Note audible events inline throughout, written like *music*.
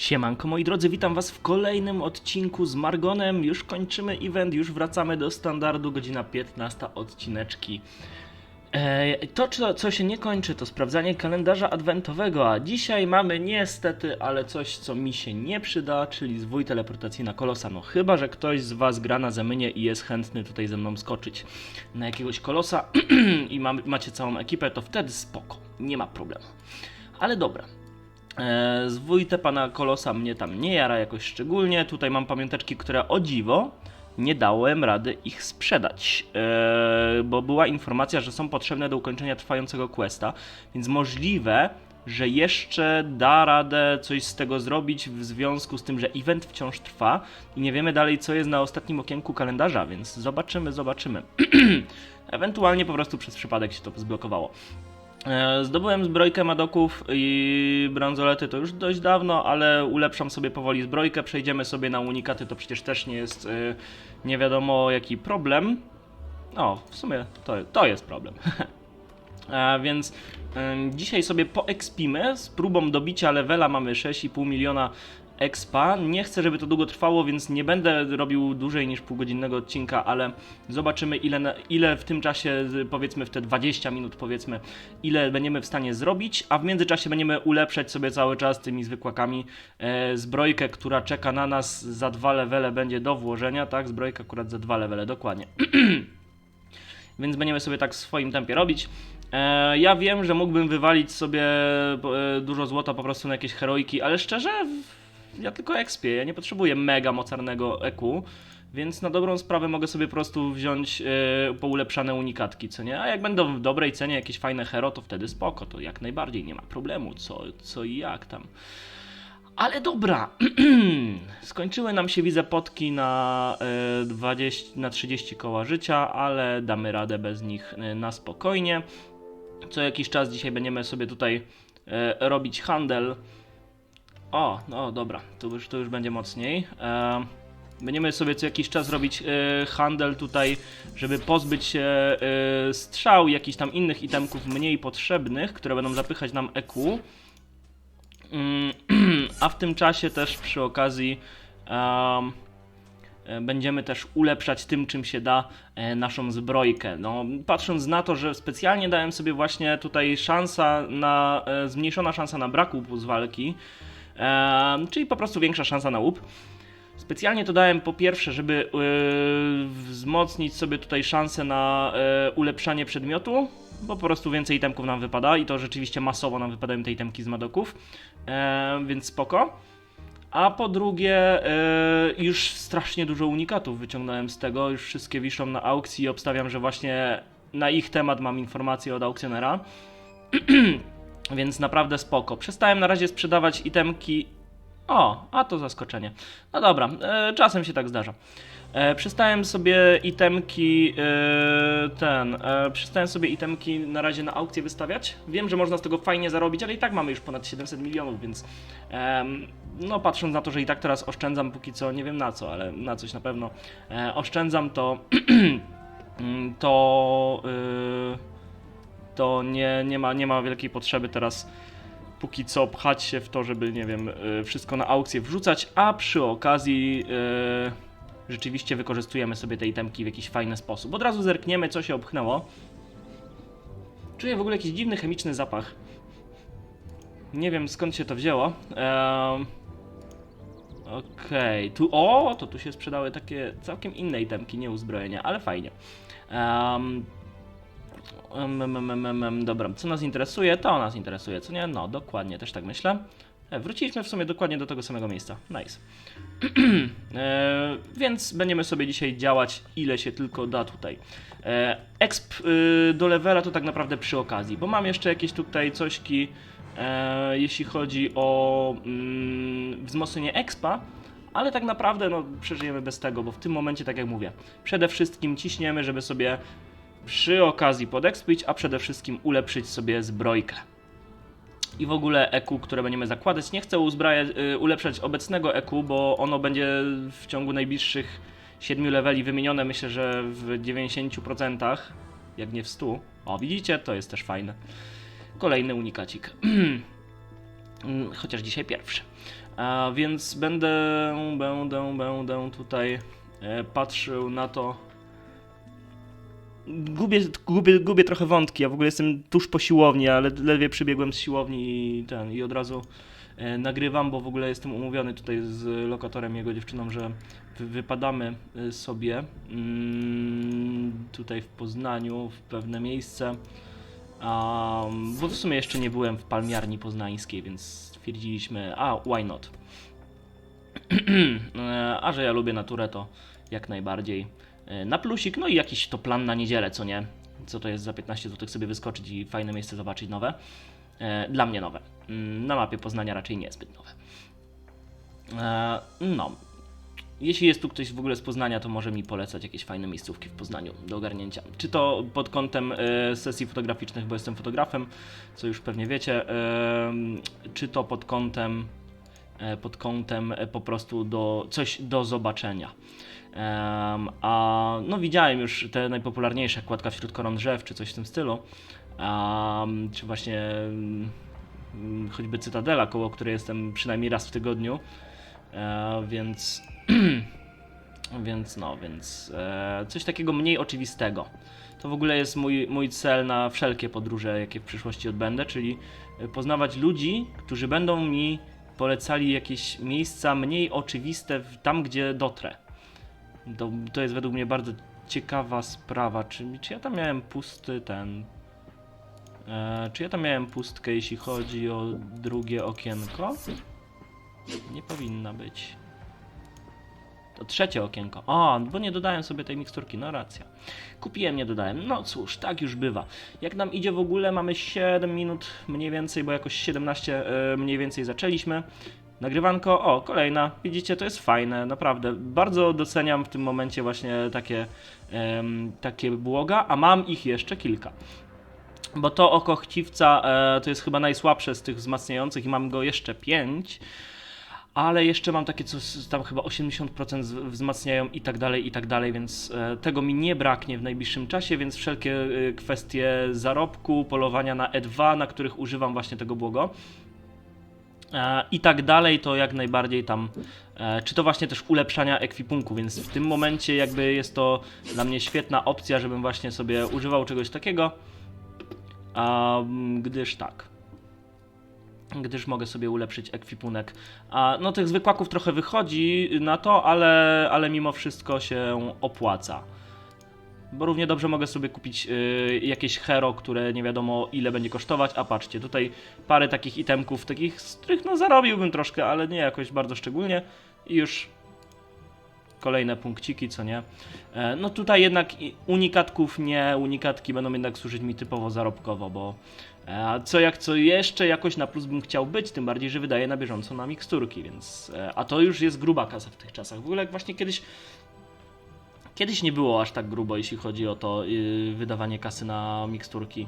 Siemanko moi drodzy, witam was w kolejnym odcinku z Margonem. Już kończymy event, już wracamy do standardu, godzina 15, odcineczki. E, to, co, się nie kończy, to sprawdzanie kalendarza adwentowego, a dzisiaj mamy niestety, ale coś, co mi się nie przyda, czyli zwój teleportacji na kolosa. No chyba, że ktoś z was gra na Zemynie i jest chętny tutaj ze mną skoczyć na jakiegoś kolosa *clears throat* i mam, macie całą ekipę, to wtedy spoko, nie ma problemu. Ale dobra, E, te pana Kolosa mnie tam nie jara jakoś szczególnie. Tutaj mam pamiąteczki, które o dziwo nie dałem rady ich sprzedać, e, bo była informacja, że są potrzebne do ukończenia trwającego questa, więc możliwe, że jeszcze da radę coś z tego zrobić w związku z tym, że event wciąż trwa i nie wiemy dalej, co jest na ostatnim okienku kalendarza, więc zobaczymy, zobaczymy. *clears throat* Ewentualnie po prostu przez przypadek się to zblokowało. E, Zdobyłem zbrojkę Madoków i bransolety to już dość dawno, ale ulepszam sobie powoli zbrojkę, przejdziemy sobie na unikaty, to przecież też nie jest e, nie wiadomo jaki problem. O, w sumie to, to jest problem. *laughs* A więc dzisiaj sobie poekspimy z próbą dobicia levela mamy 6,5 miliona expa. Nie chcę, żeby to długo trwało, więc nie będę robił dłużej niż półgodzinnego odcinka, ale zobaczymy ile, ile w tym czasie, powiedzmy w te 20 minut powiedzmy, ile będziemy w stanie zrobić, a w międzyczasie będziemy ulepszać sobie cały czas tymi zwykłakami e, zbrojkę, która czeka na nas za dwa levele będzie do włożenia, tak? Zbrojka akurat za dwa levele, dokładnie. *clears throat* więc będziemy sobie tak w swoim tempie robić. E, ja wiem, że mógłbym wywalić sobie e, dużo złota po prostu na jakieś heroiki, ale szczerze, ja tylko expię, ja nie potrzebuję mega mocarnego EQ, więc na dobrą sprawę mogę sobie po prostu wziąć e, poulepszane unikatki, co nie? A jak będą w dobrej cenie jakieś fajne hero, to wtedy spoko, to jak najbardziej nie ma problemu, co, co i jak tam. Ale dobra, *clears throat* skończyły nam się widzę potki na, e, 20, na 30 koła życia, ale damy radę bez nich e, na spokojnie. Co jakiś czas dzisiaj będziemy sobie tutaj e, robić handel. O, no dobra, to już, to już będzie mocniej. E, będziemy sobie co jakiś czas robić e, handel tutaj, żeby pozbyć się e, strzał jakichś tam innych itemków mniej potrzebnych, które będą zapychać nam EQ. Mm, *clears throat* A w tym czasie też przy okazji e, będziemy też ulepszać tym, czym się da e, naszą zbrojkę. No, patrząc na to, że specjalnie dałem sobie właśnie tutaj szansa na, e, zmniejszona szansa na brak łupu z walki, czyli po prostu większa szansa na łup. Specjalnie to dałem po pierwsze, żeby e, wzmocnić sobie tutaj szansę na e, ulepszanie przedmiotu, bo po prostu więcej itemków nam wypada i to rzeczywiście masowo nam wypadają te itemki z madoków, e, więc spoko. A po drugie, e, już strasznie dużo unikatów wyciągnąłem z tego, już wszystkie wiszą na aukcji i obstawiam, że właśnie na ich temat mam informacje od aukcjonera. *clears throat* Więc naprawdę spoko. Przestałem na razie sprzedawać itemki. O, a to zaskoczenie. No dobra, e, czasem się tak zdarza. E, przestałem sobie itemki e, ten. E, przestałem sobie itemki na razie na aukcję wystawiać. Wiem, że można z tego fajnie zarobić, ale i tak mamy już ponad 700 milionów, więc em, no patrząc na to, że i tak teraz oszczędzam póki co, nie wiem na co, ale na coś na pewno e, oszczędzam, to *clears throat* to y, to nie, nie, ma, nie ma wielkiej potrzeby teraz póki co pchać się w to, żeby nie wiem, y, wszystko na aukcję wrzucać, a przy okazji y, rzeczywiście wykorzystujemy sobie te itemki w jakiś fajny sposób. Od razu zerkniemy, co się obchnęło. Czuję w ogóle jakiś dziwny chemiczny zapach. Nie wiem skąd się to wzięło. Ehm, Okej, tu o, to tu się sprzedały takie całkiem inne itemki, nie uzbrojenia, ale fajnie. Em, em, dobra, co nas interesuje? To nas interesuje, co nie? No, dokładnie, też tak myślę. E, Wróciliśmy w sumie dokładnie do tego samego miejsca. Nice. *clears throat* e, więc będziemy sobie dzisiaj działać ile się tylko da tutaj. E, exp y, do levela to tak naprawdę przy okazji, bo mam jeszcze jakieś tutaj cośki, e, jeśli chodzi o mm, wzmocnienie expa, ale tak naprawdę no, przeżyjemy bez tego, bo w tym momencie, tak jak mówię, przede wszystkim ciśniemy, żeby sobie przy okazji podekspić, a przede wszystkim ulepszyć sobie zbrojkę. I w ogóle EQ, które będziemy zakładać. Nie chcę uzbrajać, y, ulepszać obecnego EQ, bo ono będzie w ciągu najbliższych 7 leveli wymienione, myślę, że w 90%, jak nie w 100. O, widzicie? To jest też fajne. Kolejny unikacik. *clears throat* Chociaż dzisiaj pierwszy. A więc będę, będę, będę tutaj e, patrzył na to. Gubię, gubię, gubię trochę wątki. Ja w ogóle jestem tuż po siłowni, ale ledwie przybiegłem z siłowni i ten i od razu e, nagrywam, bo w ogóle jestem umówiony tutaj z lokatorem, jego dziewczyną, że wy, wypadamy e, sobie mm, tutaj w Poznaniu, w pewne miejsce. Um, bo w sumie jeszcze nie byłem w palmiarni poznańskiej, więc stwierdziliśmy, a why not? *clears throat* E, a że ja lubię naturę, to jak najbardziej na plusik. No i jakiś to plan na niedzielę, co nie? Co to jest za 15 zł sobie wyskoczyć i fajne miejsce zobaczyć nowe. E, Dla mnie nowe. Mm, Na mapie Poznania raczej niezbyt nowe. E, No. Jeśli jest tu ktoś w ogóle z Poznania, to może mi polecać jakieś fajne miejscówki w Poznaniu do ogarnięcia. Czy to pod kątem e, sesji fotograficznych, bo jestem fotografem, co już pewnie wiecie, czy to pod kątem e, pod kątem e, po prostu do coś do zobaczenia. A no widziałem już te najpopularniejsze kładka wśród koron drzew, czy coś w tym stylu. Czy właśnie mm, choćby Cytadela, koło której jestem przynajmniej raz w tygodniu. E, więc *clears throat* więc no, więc e, coś takiego mniej oczywistego. To w ogóle jest mój, mój cel na wszelkie podróże, jakie w przyszłości odbędę, czyli e, poznawać ludzi, którzy będą mi polecali jakieś miejsca mniej oczywiste tam, gdzie dotrę. To, to jest według mnie bardzo ciekawa sprawa. Czy, czy ja tam miałem pusty ten. E, czy ja tam miałem pustkę, jeśli chodzi o drugie okienko? Nie powinna być. To trzecie okienko. O, bo nie dodałem sobie tej miksturki, no racja. Kupiłem, nie dodałem. No cóż, tak już bywa. Jak nam idzie w ogóle, mamy 7 minut mniej więcej, bo jakoś 17 e, mniej więcej zaczęliśmy. Nagrywanko, o, kolejna. Widzicie, to jest fajne, naprawdę. Bardzo doceniam w tym momencie właśnie takie, em, takie błoga, a mam ich jeszcze kilka. Bo to oko chciwca e, to jest chyba najsłabsze z tych wzmacniających i mam go jeszcze 5 ale jeszcze mam takie, co tam chyba 80% z- wzmacniają i tak dalej, i tak dalej, więc e, tego mi nie braknie w najbliższym czasie, więc wszelkie e, kwestie zarobku, polowania na E2, na których używam właśnie tego błogo i tak dalej, to jak najbardziej tam, e, czy to właśnie też ulepszania ekwipunku, więc w tym momencie jakby jest to dla mnie świetna opcja, żebym właśnie sobie używał czegoś takiego, gdyż tak gdyż mogę sobie ulepszyć ekwipunek. A no tych zwykłaków trochę wychodzi na to, ale, ale mimo wszystko się opłaca. Bo równie dobrze mogę sobie kupić y, jakieś hero, które nie wiadomo ile będzie kosztować. A patrzcie, tutaj parę takich itemków, takich, z których no zarobiłbym troszkę, ale nie jakoś bardzo szczególnie. I już kolejne punkciki, co nie. E, no tutaj jednak unikatków nie, unikatki będą jednak służyć mi typowo zarobkowo, bo e, co jak co jeszcze jakoś na plus bym chciał być, tym bardziej, że wydaję na bieżąco na miksturki, więc e, a to już jest gruba kasa w tych czasach. W ogóle jak właśnie kiedyś kiedyś nie było aż tak grubo, jeśli chodzi o to yy, wydawanie kasy na miksturki.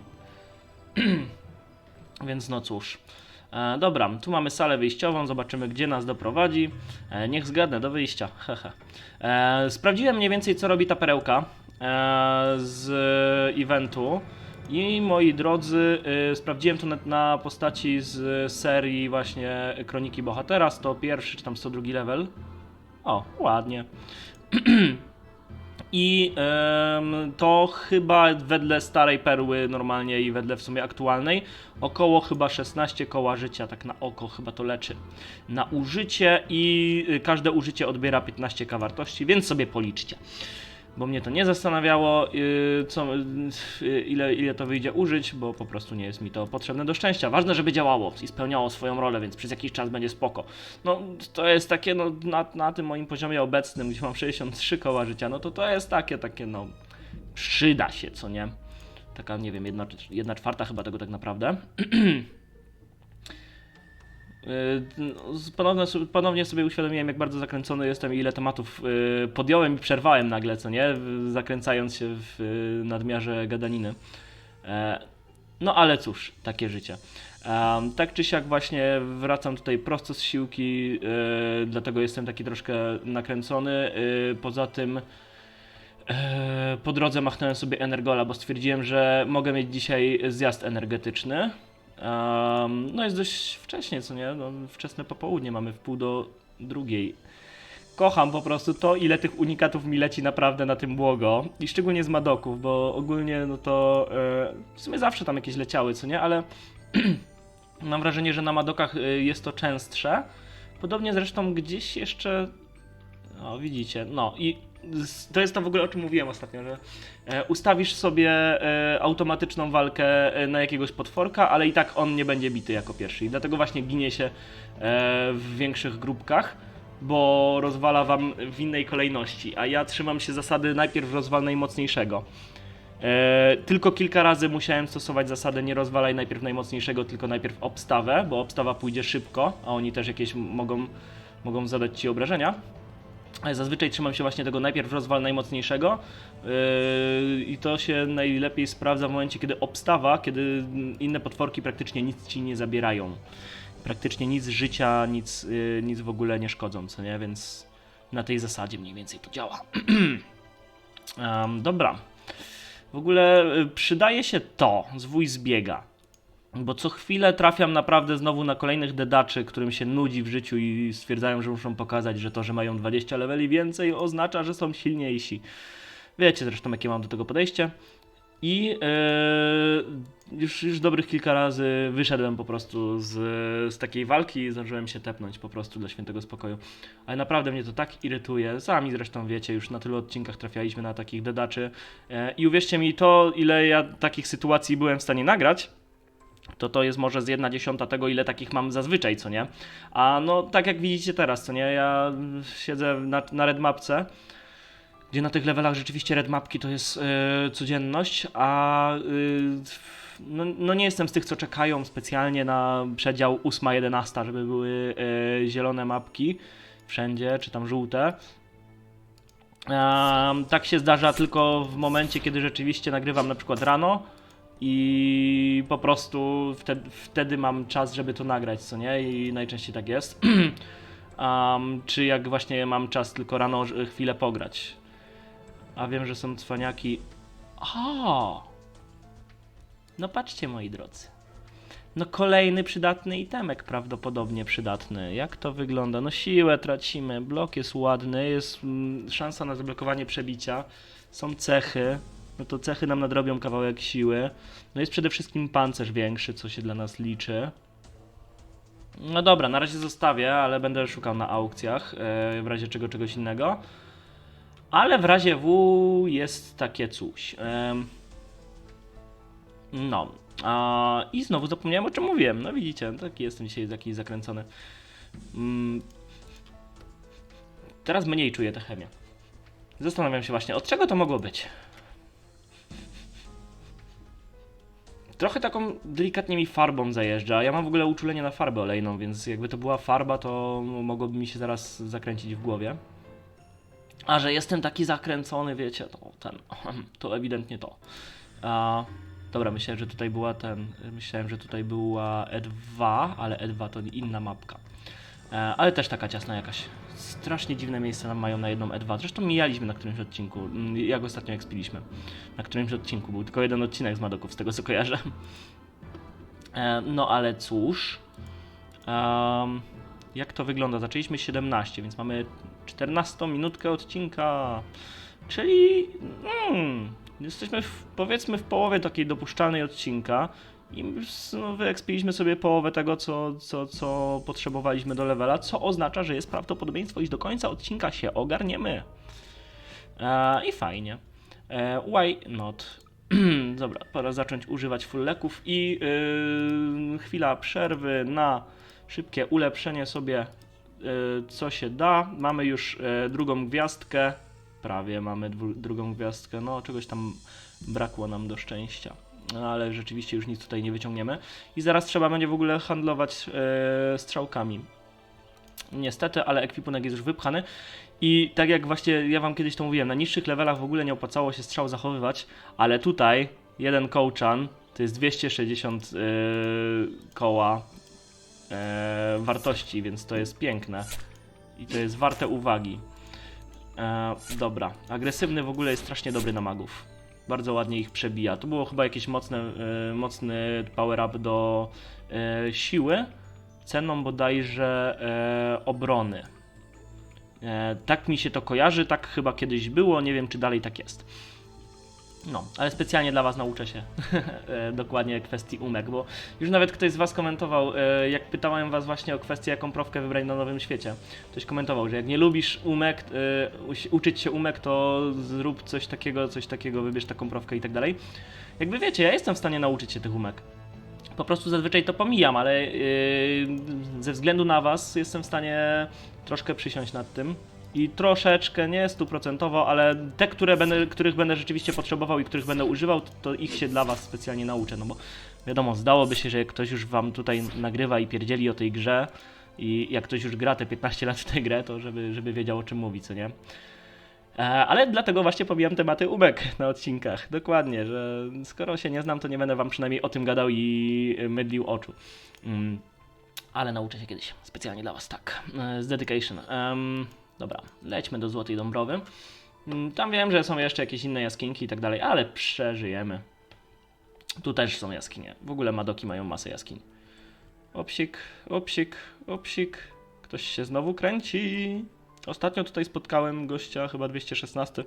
*clears throat* Więc no cóż. E, dobra, tu mamy salę wyjściową, zobaczymy gdzie nas doprowadzi. E, niech zgadnę, do wyjścia. *laughs* E, sprawdziłem mniej więcej co robi ta perełka e, z eventu. I moi drodzy, y, sprawdziłem to na, na postaci z serii właśnie Kroniki Bohatera, 101 czy tam 102 level. O, ładnie. *clears throat* I to chyba wedle starej perły normalnie i wedle w sumie aktualnej około chyba 16 koła życia, tak na oko chyba to leczy. Na użycie i y, każde użycie odbiera 15k wartości, więc sobie policzcie. Bo mnie to nie zastanawiało, y, co, y, ile, ile to wyjdzie użyć, bo po prostu nie jest mi to potrzebne do szczęścia. Ważne, żeby działało i spełniało swoją rolę, więc przez jakiś czas będzie spoko. No, to jest takie, no, na, na tym moim poziomie obecnym, gdzie mam 63 koła życia, no to to jest takie, takie, no, przyda się, co nie? Taka, nie wiem, jedna, jedna czwarta chyba tego tak naprawdę. *clears throat* Z- Ponownie, ponownie sobie uświadomiłem, jak bardzo zakręcony jestem i ile tematów yy, podjąłem i przerwałem nagle, co nie? Zakręcając się w yy, nadmiarze gadaniny. E, No ale cóż, takie życie. Em, tak czy siak właśnie wracam tutaj prosto z siłki, dlatego jestem taki troszkę nakręcony. Poza tym e, po drodze machnąłem sobie energola, bo stwierdziłem, że mogę mieć dzisiaj zjazd energetyczny. Em, no jest dość wcześnie, co nie? No, wczesne popołudnie mamy w pół do drugiej. Kocham po prostu to, ile tych unikatów mi leci naprawdę na tym błogo. I szczególnie z Madoków, bo ogólnie no to e, w sumie zawsze tam jakieś leciały, co nie? Ale *clears throat* mam wrażenie, że na Madokach e, jest to częstsze. Podobnie zresztą gdzieś jeszcze o, widzicie. No i to jest to w ogóle, o czym mówiłem ostatnio, że e, ustawisz sobie e, automatyczną walkę e, na jakiegoś potworka, ale i tak on nie będzie bity jako pierwszy. I dlatego właśnie ginie się w większych grupkach, bo rozwala wam w innej kolejności. A ja trzymam się zasady najpierw rozwal najmocniejszego. Tylko kilka razy musiałem stosować zasadę nie rozwalaj najpierw najmocniejszego, tylko najpierw obstawę, bo obstawa pójdzie szybko, a oni też jakieś mogą, mogą zadać ci obrażenia. Zazwyczaj trzymam się właśnie tego najpierw rozwal najmocniejszego yy, i to się najlepiej sprawdza w momencie, kiedy obstawa, kiedy inne potworki praktycznie nic ci nie zabierają. Praktycznie nic życia, nic, yy, nic w ogóle nie szkodzą, co nie? Więc na tej zasadzie mniej więcej to działa. *clears throat* Em, dobra. W ogóle y, przydaje się to, zwój zbiega. Bo co chwilę trafiam naprawdę znowu na kolejnych dedaczy, którym się nudzi w życiu i stwierdzają, że muszą pokazać, że to, że mają 20 leveli więcej oznacza, że są silniejsi. Wiecie zresztą jakie mam do tego podejście. I yy, już, już dobrych kilka razy wyszedłem po prostu z, z takiej walki i zdążyłem się tepnąć po prostu dla świętego spokoju. Ale naprawdę mnie to tak irytuje. Sami zresztą wiecie, już na tylu odcinkach trafialiśmy na takich dedaczy. E, I uwierzcie mi, to ile ja takich sytuacji byłem w stanie nagrać, to to jest może z jedna dziesiąta tego, ile takich mam zazwyczaj, co nie? A no, tak jak widzicie teraz, co nie? Ja siedzę na, na red mapce, gdzie na tych levelach rzeczywiście red mapki to jest e, codzienność, a y, no, no nie jestem z tych, co czekają specjalnie na przedział 8-11, żeby były e, zielone mapki wszędzie, czy tam żółte. Tak się zdarza tylko w momencie, kiedy rzeczywiście nagrywam na przykład rano i po prostu wtedy, wtedy mam czas, żeby to nagrać, co nie? I najczęściej tak jest. *clears throat* Em, czy jak właśnie mam czas tylko rano ż- chwilę pograć. A wiem, że są cwaniaki. O! No patrzcie, moi drodzy. No kolejny przydatny itemek, prawdopodobnie przydatny. Jak to wygląda? No siłę tracimy, blok jest ładny, jest mm, szansa na zablokowanie przebicia, są cechy, no to cechy nam nadrobią kawałek siły. No jest przede wszystkim pancerz większy, co się dla nas liczy. No dobra, na razie zostawię, ale będę szukał na aukcjach, e, w razie czego czegoś innego. Ale w razie W jest takie coś. Em, no. I znowu zapomniałem o czym mówiłem. No widzicie, taki jestem dzisiaj jakiś zakręcony. Mm. Teraz mniej czuję tę chemię. Zastanawiam się właśnie, od czego to mogło być. Trochę taką delikatnie mi farbą zajeżdża. Ja mam w ogóle uczulenie na farbę olejną, więc jakby to była farba, to mogłoby mi się zaraz zakręcić w głowie. A że jestem taki zakręcony, wiecie, to ten, *laughs* to ewidentnie to. A, dobra, myślałem, że tutaj była ten, myślałem, że tutaj była E2, ale E2 to inna mapka. E, ale też taka ciasna jakaś. Strasznie dziwne miejsce nam mają na jedną E2. Zresztą mijaliśmy na którymś odcinku, mm, jak ostatnio jak spiliśmy. Na którymś odcinku, był tylko jeden odcinek z Madoków, z tego co kojarzę. *laughs* E, no ale cóż. Em, jak to wygląda? Zaczęliśmy 17, więc mamy 14 minutkę odcinka. Czyli mm, jesteśmy w, powiedzmy w połowie takiej dopuszczalnej odcinka. I no, wyekspiliśmy sobie połowę tego, co, co, co potrzebowaliśmy do levela, co oznacza, że jest prawdopodobieństwo, iż do końca odcinka się ogarniemy. E, I fajnie. E, why not? *clears throat* Dobra, pora zacząć używać full leków i yy, chwila przerwy na szybkie ulepszenie sobie yy, co się da. Mamy już yy, drugą gwiazdkę. Prawie mamy drugą gwiazdkę. No, czegoś tam brakło nam do szczęścia. No, ale rzeczywiście już nic tutaj nie wyciągniemy. I zaraz trzeba będzie w ogóle handlować yy, strzałkami. Niestety, ale ekwipunek jest już wypchany. I tak jak właśnie ja wam kiedyś to mówiłem, na niższych levelach w ogóle nie opłacało się strzał zachowywać, ale tutaj jeden kołczan to jest 260 yy, koła yy, wartości, więc to jest piękne. I to jest warte uwagi. E, dobra, agresywny w ogóle jest strasznie dobry na magów. Bardzo ładnie ich przebija. To było chyba jakiś mocny, e, mocny power up do e, siły, ceną bodajże e, obrony. Tak mi się to kojarzy, tak chyba kiedyś było, nie wiem czy dalej tak jest. No, ale specjalnie dla Was nauczę się *laughs* e, dokładnie kwestii umek, bo już nawet ktoś z Was komentował, e, jak pytałem Was właśnie o kwestię, jaką profkę wybrać na nowym świecie. Ktoś komentował, że jak nie lubisz umek, e, uczyć się umek, to zrób coś takiego, coś takiego, wybierz taką profkę i tak dalej. Jakby wiecie, ja jestem w stanie nauczyć się tych umek. Po prostu zazwyczaj to pomijam, ale ze względu na Was jestem w stanie troszkę przysiąść nad tym. I troszeczkę, nie stuprocentowo, ale te, które będę, których będę rzeczywiście potrzebował i których będę używał, to, to ich się dla Was specjalnie nauczę. No bo wiadomo, zdałoby się, że jak ktoś już Wam tutaj nagrywa i pierdzieli o tej grze, i jak ktoś już gra te 15 lat w tę grę, to żeby, żeby wiedział o czym mówi, co nie? E, Ale dlatego właśnie pomijam tematy umek na odcinkach. Dokładnie, że skoro się nie znam, to nie będę wam przynajmniej o tym gadał i mydlił oczu. Mm, Ale nauczę się kiedyś. Specjalnie dla was, tak. E, Z dedication. Em, dobra, lećmy do Złotej Dąbrowy. Mm, Tam wiem, że są jeszcze jakieś inne jaskinki i tak dalej, ale przeżyjemy. Tu też są jaskinie. W ogóle Madoki mają masę jaskiń. Opsik, opsik, opsik. Ktoś się znowu kręci. Ostatnio tutaj spotkałem gościa, chyba 216.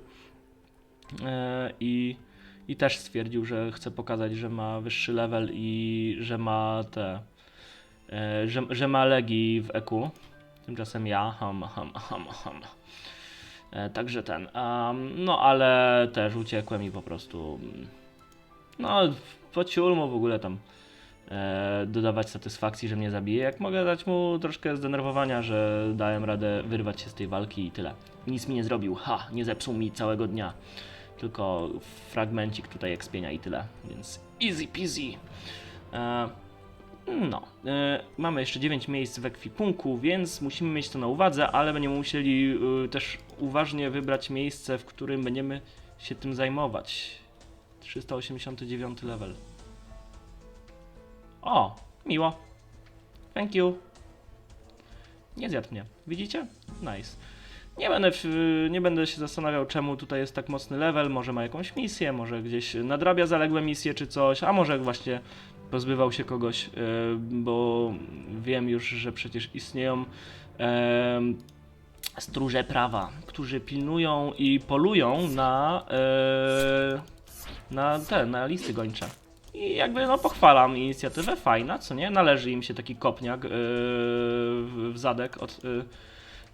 E, I, I też stwierdził, że chce pokazać, że ma wyższy level i że ma te. E, że, że ma legi w EQ. Tymczasem ja. Ham, ham, ham, ham. E, także ten. Um, no ale też uciekłem i po prostu. No, po ciulmu w ogóle tam e, dodawać satysfakcji, że mnie zabije, jak mogę dać mu troszkę zdenerwowania, że dałem radę wyrwać się z tej walki i tyle. Nic mi nie zrobił, ha, nie zepsuł mi całego dnia. Tylko fragmencik tutaj ekspienia i tyle, więc easy peasy. E, no, e, mamy jeszcze 9 miejsc w ekwipunku, więc musimy mieć to na uwadze, ale będziemy musieli e, też uważnie wybrać miejsce, w którym będziemy się tym zajmować. 389 level. O, miło. Thank you. Nie zjadł mnie. Widzicie? Nice. Nie będę, nie będę się zastanawiał, czemu tutaj jest tak mocny level. Może ma jakąś misję, może gdzieś nadrabia zaległe misje czy coś, a może właśnie pozbywał się kogoś, yy, bo wiem już, że przecież istnieją em, stróże prawa, którzy pilnują i polują na, e, na te, na listy gończe. I jakby no pochwalam inicjatywę, fajna, co nie? Należy im się taki kopniak w zadek od,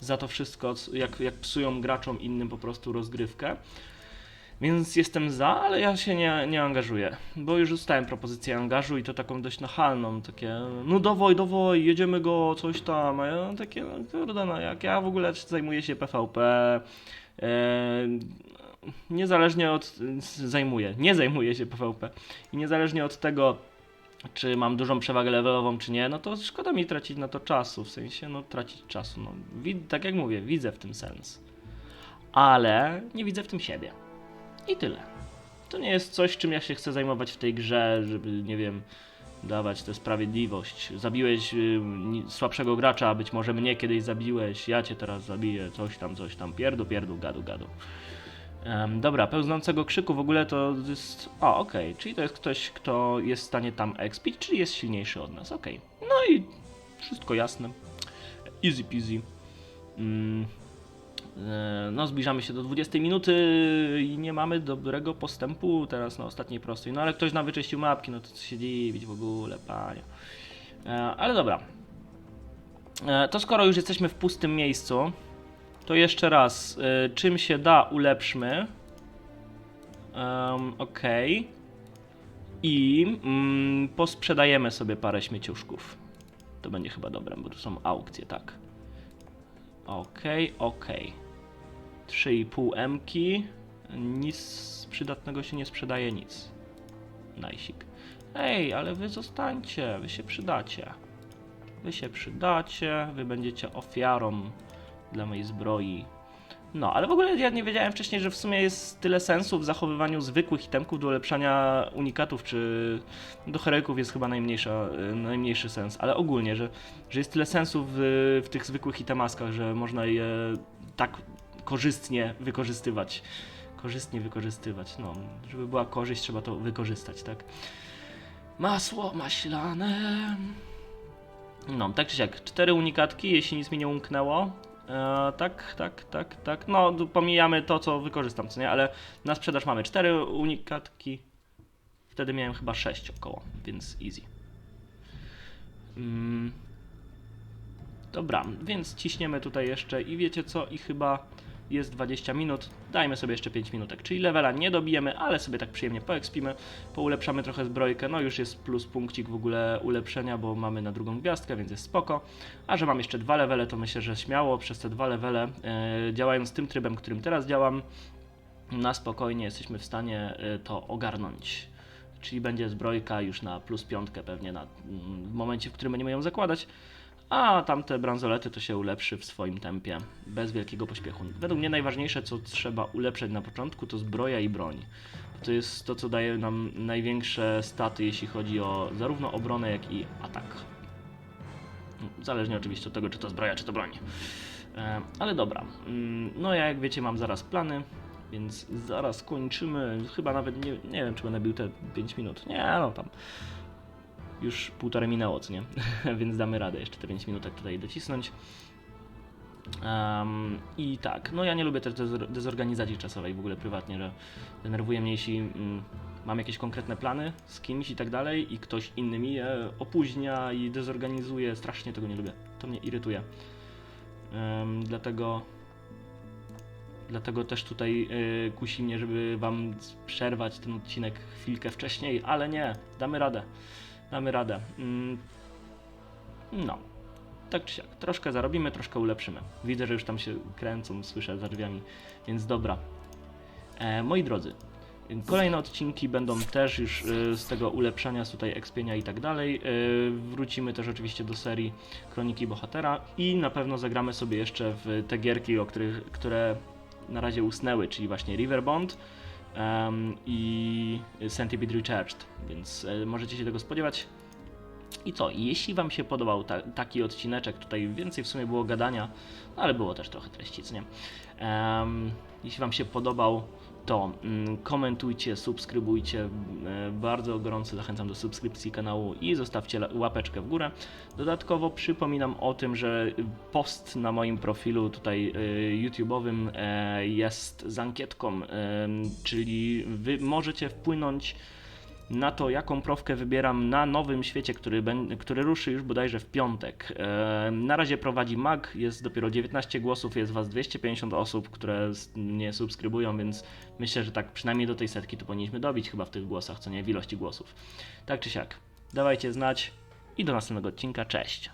za to wszystko, jak, jak psują graczom innym po prostu rozgrywkę. Więc jestem za, ale ja się nie, nie angażuję, bo już dostałem propozycję angażu i to taką dość nachalną, takie no dawaj, dawaj, jedziemy go, coś tam, a ja takie, no kurde, no jak ja w ogóle zajmuję się PvP, yy, niezależnie od, zajmuję, nie zajmuję się PvP i niezależnie od tego, czy mam dużą przewagę levelową, czy nie, no to szkoda mi tracić na to czasu, w sensie, no tracić czasu, no, tak jak mówię, widzę w tym sens, ale nie widzę w tym siebie i tyle. To nie jest coś, czym ja się chcę zajmować w tej grze, żeby, nie wiem, dawać tę sprawiedliwość. Zabiłeś y, słabszego gracza, a być może mnie kiedyś zabiłeś, ja cię teraz zabiję, coś tam, coś tam, pierdu, pierdu, gadu, gadu. Em, dobra, pełznącego krzyku w ogóle to jest. O, okej, czyli to jest ktoś, kto jest w stanie tam expić, czyli jest silniejszy od nas, okej. No i wszystko jasne. Easy peasy. Mm. E, No, zbliżamy się do 20 minuty i nie mamy dobrego postępu teraz na ostatniej prostej. No, ale ktoś nam wyczyścił mapki, no to co się dziwić w ogóle, panie. E, Ale dobra. E, To skoro już jesteśmy w pustym miejscu, to jeszcze raz, y, czym się da, ulepszmy. Um, ok. I mm, posprzedajemy sobie parę śmieciuszków. To będzie chyba dobre, bo tu są aukcje, tak. Ok, ok. 3,5 mki. Nic przydatnego się nie sprzedaje, nic. Najsik. Ej, ale wy zostańcie, wy się przydacie. Wy się przydacie, wy będziecie ofiarą dla mojej zbroi. No, ale w ogóle ja nie wiedziałem wcześniej, że w sumie jest tyle sensu w zachowywaniu zwykłych itemków do ulepszania unikatów, czy do heroików jest chyba najmniejsza, y, najmniejszy sens, ale ogólnie, że, że jest tyle sensu w, w tych zwykłych itemaskach, że można je tak korzystnie wykorzystywać. korzystnie wykorzystywać. No, żeby była korzyść, trzeba to wykorzystać, tak? Masło maślane. No, tak czy siak, cztery unikatki, jeśli nic mi nie umknęło. E, tak, tak, tak, tak. No, pomijamy to, co wykorzystam, co nie? Ale na sprzedaż mamy cztery unikatki. Wtedy miałem chyba sześć około, więc easy. Mm. Dobra, więc ciśniemy tutaj jeszcze i wiecie co? I chyba jest 20 minut. Dajmy sobie jeszcze 5 minutek, czyli levela nie dobijemy, ale sobie tak przyjemnie poekspimy, poulepszamy trochę zbrojkę. No już jest plus punkcik w ogóle ulepszenia, bo mamy na drugą gwiazdkę, więc jest spoko. A że mam jeszcze dwa levele, to myślę, że śmiało przez te dwa levele, e, działając tym trybem, którym teraz działam, na spokojnie jesteśmy w stanie e, to ogarnąć. Czyli będzie zbrojka już na plus piątkę pewnie na, mm, w momencie, w którym będziemy ją zakładać. A tamte bransolety to się ulepszy w swoim tempie, bez wielkiego pośpiechu. Według mnie najważniejsze, co trzeba ulepszać na początku, to zbroja i broń. To jest to, co daje nam największe staty, jeśli chodzi o zarówno obronę, jak i atak. Zależnie oczywiście od tego, czy to zbroja, czy to broń. E, ale dobra, Mm, no ja jak wiecie mam zaraz plany, więc zaraz kończymy. Chyba nawet nie, nie wiem, czy będę bił te 5 minut. Nie, no tam już półtorej minęło, co nie? *laughs* Więc damy radę jeszcze te 5 minutek tutaj docisnąć. Em, I tak, no ja nie lubię też dezor- dezorganizacji czasowej w ogóle prywatnie, że denerwuje mnie, jeśli mm, mam jakieś konkretne plany z kimś i tak dalej i ktoś inny mi je opóźnia i dezorganizuje. Strasznie tego nie lubię. To mnie irytuje. Em, dlatego Dlatego też tutaj y, kusi mnie, żeby wam przerwać ten odcinek chwilkę wcześniej, ale nie, damy radę. Damy radę. Mm, no. Tak czy siak. Troszkę zarobimy, troszkę ulepszymy. Widzę, że już tam się kręcą, słyszę za drzwiami, więc dobra. E, moi drodzy, kolejne odcinki będą też już y, z tego ulepszania, z tutaj ekspienia i tak dalej. Y, wrócimy też oczywiście do serii Kroniki Bohatera i na pewno zagramy sobie jeszcze w te gierki, o których, które na razie usnęły, czyli właśnie Riverbond em, i Centipede Recharged, więc e, możecie się tego spodziewać. I co, jeśli Wam się podobał ta, taki odcineczek, tutaj więcej w sumie było gadania, no ale było też trochę treści, co nie? Em, jeśli Wam się podobał, to mm, komentujcie, subskrybujcie. e, Bardzo gorąco zachęcam do subskrypcji kanału i zostawcie łapeczkę w górę. Dodatkowo przypominam o tym, że post na moim profilu tutaj y, YouTube'owym e, jest z ankietką, czyli Wy możecie wpłynąć na to, jaką profkę wybieram na nowym świecie, który, który ruszy już bodajże w piątek. Na razie prowadzi Mag, jest dopiero 19 głosów, jest Was 250 osób, które mnie subskrybują, więc myślę, że tak przynajmniej do tej setki to powinniśmy dobić chyba w tych głosach, co nie w ilości głosów. Tak czy siak, dawajcie znać i do następnego odcinka, cześć!